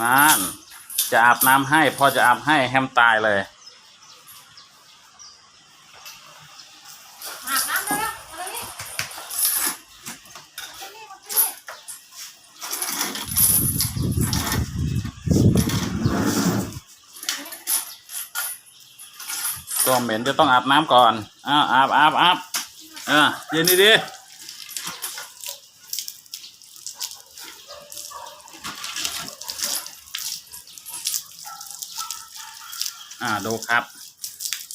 นั่นจะอาบน้ำให้พอจะอาบให้แฮมตายเลย อาบน้ำเลยนะมาเลยนี่มานี่มานี่ตัวเหม็นจะต้องอาบน้ำก่อนอ้าวอาบอาบอาบเออเย็นดีดี อ่าดูครับ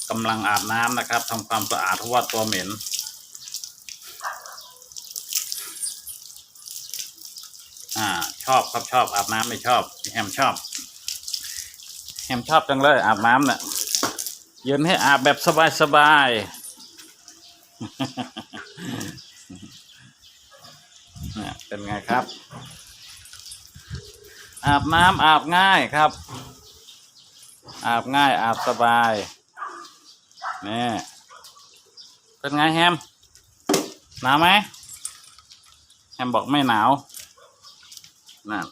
กำลังอาบน้ำนะครับทำความสะอาดเพราะว่าตัวเหม็น อ่า ชอบครับชอบอาบน้ำไม่ชอบแฮมชอบแฮมชอบจังเลยอาบน้ำเนี่ยยืนให้อาบแบบสบายๆเนี่ยเป็นไงครับ อาบน้ำอาบง่ายครับ อาบง่ายอาบสบายนี่เป็นไงแฮมหนาวไหมแฮมบอกไม่หนาวนั่น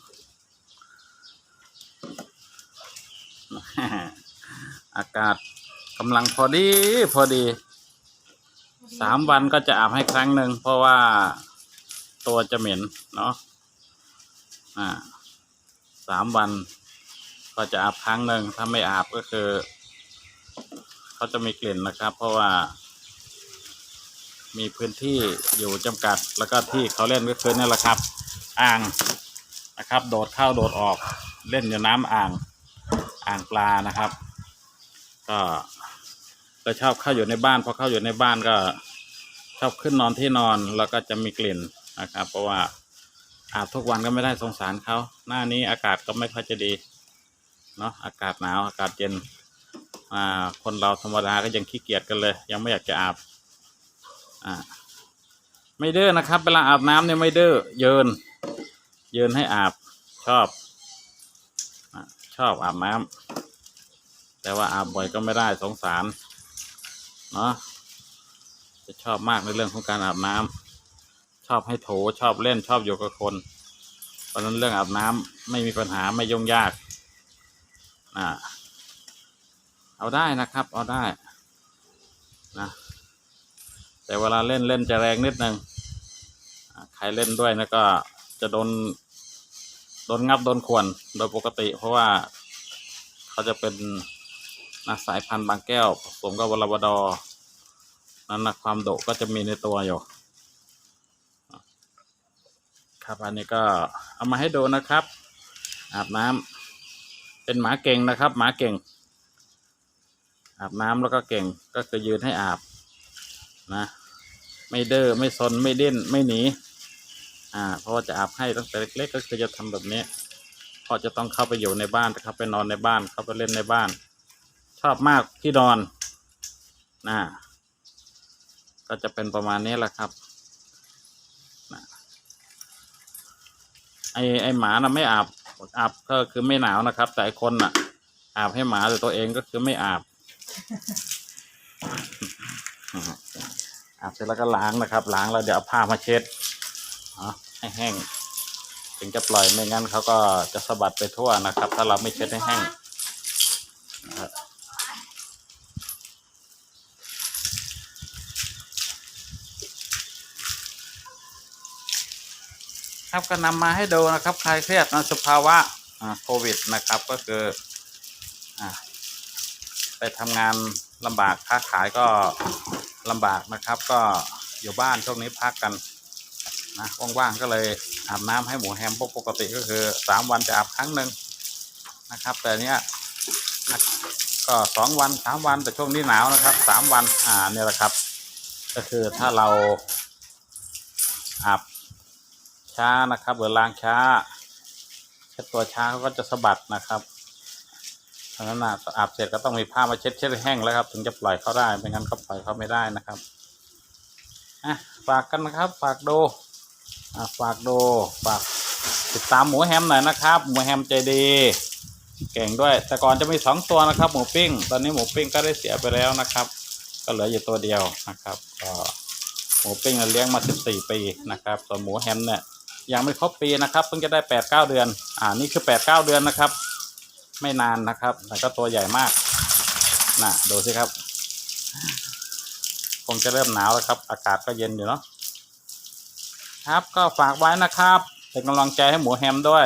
อากาศกำลังพอดี พอดีสามวันก็จะอาบให้ครั้งหนึ่งเพราะว่าตัวจะเหม็นเนาะอ่าสามวัน ก็จะอาบครั้งหนึ่งถ้าไม่อาบก็คือเขาจะมีกลิ่นนะครับ เพราะว่า มีพื้นที่อยู่จำกัด แล้วก็ที่เขาเล่นก็คือนี่แหละครับ อ่างนะครับ โดดเข้าโดดออกเล่นอยู่น้ำอ่างอ่างปลานะครับ ก็ก็ชอบเข้าอยู่ในบ้านพอเข้าอยู่ในบ้านก็ชอบขึ้นนอนที่นอนแล้วก็จะมีกลิ่นนะครับ เพราะว่าอาบทุกวันก็ไม่ได้สงสารเขาหน้านี้อากาศก็ไม่ค่อยจะดี เนาะอากาศหนาวอากาศเย็นอ่าคนเราธรรมดาก็ยังขี้เกียจกันเลย ยังไม่อยากจะอาบอ่าไม่เด้อนะครับ เวลาอาบน้ำเนี่ยไม่เด้อเยิน เยินให้อาบชอบอชอบอาบน้ำแต่ว่าอาบบ่อยก็ไม่ได้สงสารเนาะจะชอบมากในเรื่องของการอาบน้ำชอบให้โถชอบเล่นชอบอยู่กับคน เพราะฉะนั้นเรื่องอาบน้ำไม่มีปัญหาไม่ยุ่งยาก อ่า เอาได้นะครับ เอาได้นะแต่เวลาเล่นเล่นจะแรงนิดนึงอ่าใครเล่นด้วยนะก็จะโดนโดนงับโดนข่วนโดยปกติ เพราะว่าเขาจะเป็นนักสายพันธุ์บางแก้วผสมกับวลาบดอนั้นนะความโดก็จะมีในตัวอยู่ครับอันนี้ก็เอามาให้ดูนะครับ อาบน้ำ เป็นหมาเก่งนะครับ หมาเก่ง อาบน้ำแล้วก็เก่งก็คือยืนให้อาบนะ ไม่เด้อไม่ซนไม่เดิ้นไม่หนีอ่าเพราะว่าจะอาบให้ตั้งแต่เล็ก ๆ ก็คือจะทำแบบนี้พราะจะต้องเข้าไปอยู่ในบ้านนะครับไปนอนในบ้านเข้าไปเล่นในบ้าน ชอบมากที่นอนนะก็จะเป็นประมาณนี้แหละครับไอไอหมานะไม่อาบ อาบก็คือไม่หนาวนะครับ แต่ไอคนอะ อาบให้หมาแต่ตัวเองก็คือไม่อาบอาบเสร็จแล้วก็ล้างนะครับ ล้างแล้วเดี๋ยวเอาผ้ามาเช็ดให้แห้ง ถึงจะปล่อยไม่งั้นเขาก็จะสะบัดไปทั่วนะครับ ถ้าเราไม่เช็ดให้แห้งนะครับ ครับก็นำมาให้ดูนะครับใครเครียดในสภาวะโควิดนะครับก็คืออไปทำงานลำบากค้าขายก็ลำบากนะครับ ก็อยู่บ้านช่วงนี้พักกันนะว่างๆก็เลยอาบน้ำให้หมูแฮมปกติก็คือสามวันจะอาบครั้งหนึ่งนะครับ แต่เนี้ยก็สองวันสามวันแต่ช่วงนี้หนาวนะครับสามวันอ่าเนี่ยแหละครับ ก็คือถ้าเราอาบ ช้านะครับหรือล้างช้าเช็ดตัวช้าเขาก็จะสะบัดนะครับเพราะฉะนั้นนะอาบเสร็จก็ต้องมีผ้ามาเช็ดเช็ดแห้งแล้วครับ ถึงจะปล่อยเขาได้ไม่งั้นก็ปล่อยเขาไม่ได้นะครับอะฝากกันนะครับ ฝากดูอะฝากดูฝากติดตามหมูแฮมหน่อยนะครับ หมูแฮมใจดีเก่งด้วย แต่ก่อนจะมีสองตัวนะครับ หมูปิ้ง ตอนนี้หมูปิ้งก็ได้เสียไปแล้วนะครับ ก็เหลืออยู่ตัวเดียวนะครับก็หมูปิ้งเราเลี้ยงมาสิบสี่ปีนะครับส่วนหมูแฮมเนี่ย ยังไม่ครบปีนะครับเพิ่งจะได้แปดเก้าเดือน อ่านี่คือแปดเก้าเดือนนะครับ ไม่นานนะครับ แต่ก็ตัวใหญ่มากน่ะดูสิครับ คงจะเริ่มหนาวแล้วครับ อากาศก็เย็นอยู่เนาะครับก็ฝากไว้นะครับ เป็นกำลังใจให้หมูแฮมด้วย